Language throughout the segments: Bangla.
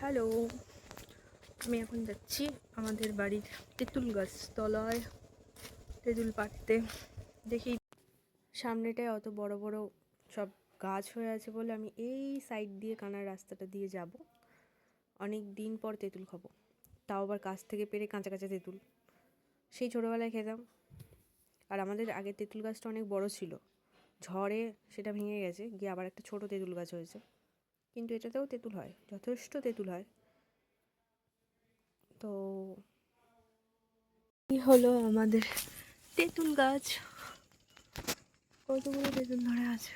হ্যালো। আমি এখন যাচ্ছি আমাদের বাড়ির তেঁতুল গাছ তলায়, তেঁতুল পাড়তে। দেখি সামনেটায় অত বড় বড় সব গাছ হয়ে আছে বলে আমি এই সাইড দিয়ে কানার রাস্তাটা দিয়ে যাব। অনেক দিন পর তেঁতুল খাব। তাও আবার গাছ থেকে পেরে কাঁচা কাঁচা তেঁতুল। সেই ছোটোবেলায় খেতাম। আর আমাদের আগের তেঁতুল গাছটা অনেক বড় ছিল। ঝড়ে সেটা ভেঙে গেছে, গিয়ে আবার একটা ছোট তেঁতুল গাছ হয়েছে। কিন্তু এটাতেও তেঁতুল হয়, যথেষ্ট তেঁতুল হয়। তো হলো আমাদের তেঁতুল গাছ। কতগুলো তেঁতুল ধরে আছে?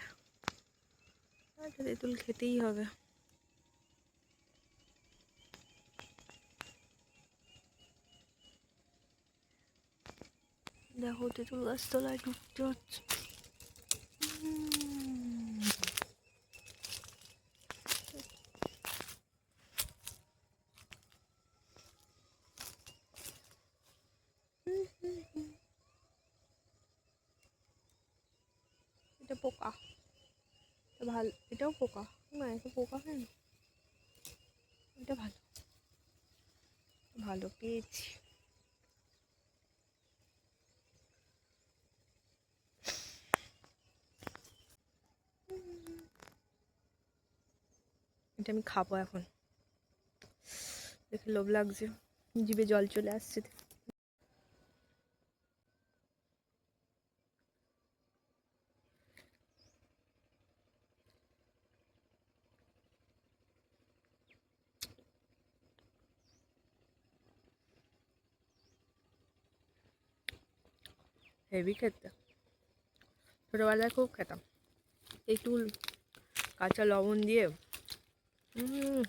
একটা তেঁতুল খেতেই হবে। দেখো, তেঁতুল গাছ তলায় ঢুকতে হচ্ছে উম। এটা পোকা। ভালো, এটাও পোকা। না, এটা পোকা হয় না। এটা ভালো। ভালো পেয়েছি। এটা আমি খাব এখন। দেখে লোভ লাগছে। জিভে জল চলে আসছে। হেভি খেতে ছোটোবেলায় খুব খেতাম তেঁতুল কাঁচা লবণ দিয়ে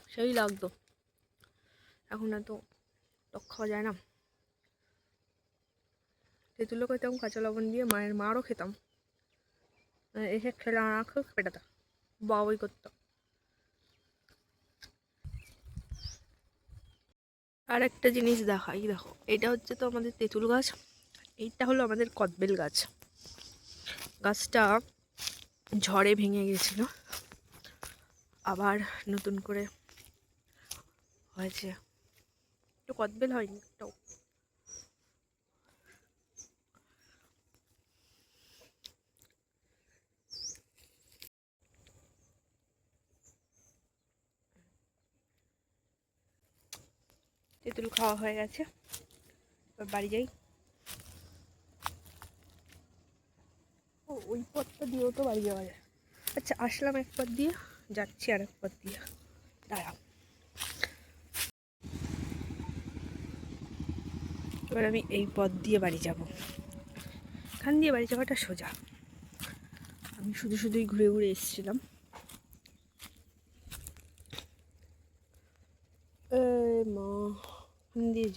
সেই লাগতো এখন এত টক খাওয়া যায় না তেঁতুলও খেতাম কাঁচা লবণ দিয়ে মায়ের মারও খেতাম এসে খেলে খেয়ে পেটাতাম বাবাই করতো আর একটা জিনিস দেখাই দেখো এটা হচ্ছে তো আমাদের তেঁতুল গাছ এইটা হলো আমাদের কদবেল গাছ। গাছটা ঝড়ে ভেঙে গেছিল। আবার নতুন করে হয়েছে। একটু কদবেল হয়নি একটাও তেঁতুল খাওয়া হয়ে গেছে। এবার বাড়ি যাই। ওই পথটা দিয়েও তো বাড়ি যাওয়া যায়। আচ্ছা আসলাম এক পথ দিয়ে, যাচ্ছি আর এক পথ দিয়ে। দাঁড়াও। এবার আমি এই পথ দিয়ে বাড়ি যাব। এখান দিয়ে বাড়ি যাওয়াটা সোজা। আমি শুধু শুধুই ঘুরে ঘুরে এসেছিলাম। মা দিয়ে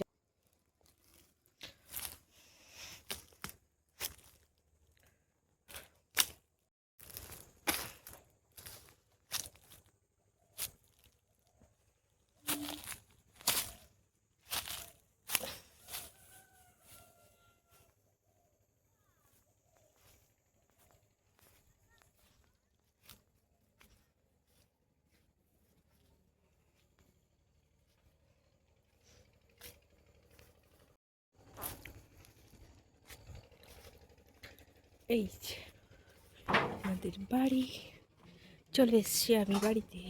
এই আমাদের বাড়ি চলে এসছি আমি বাড়িতে।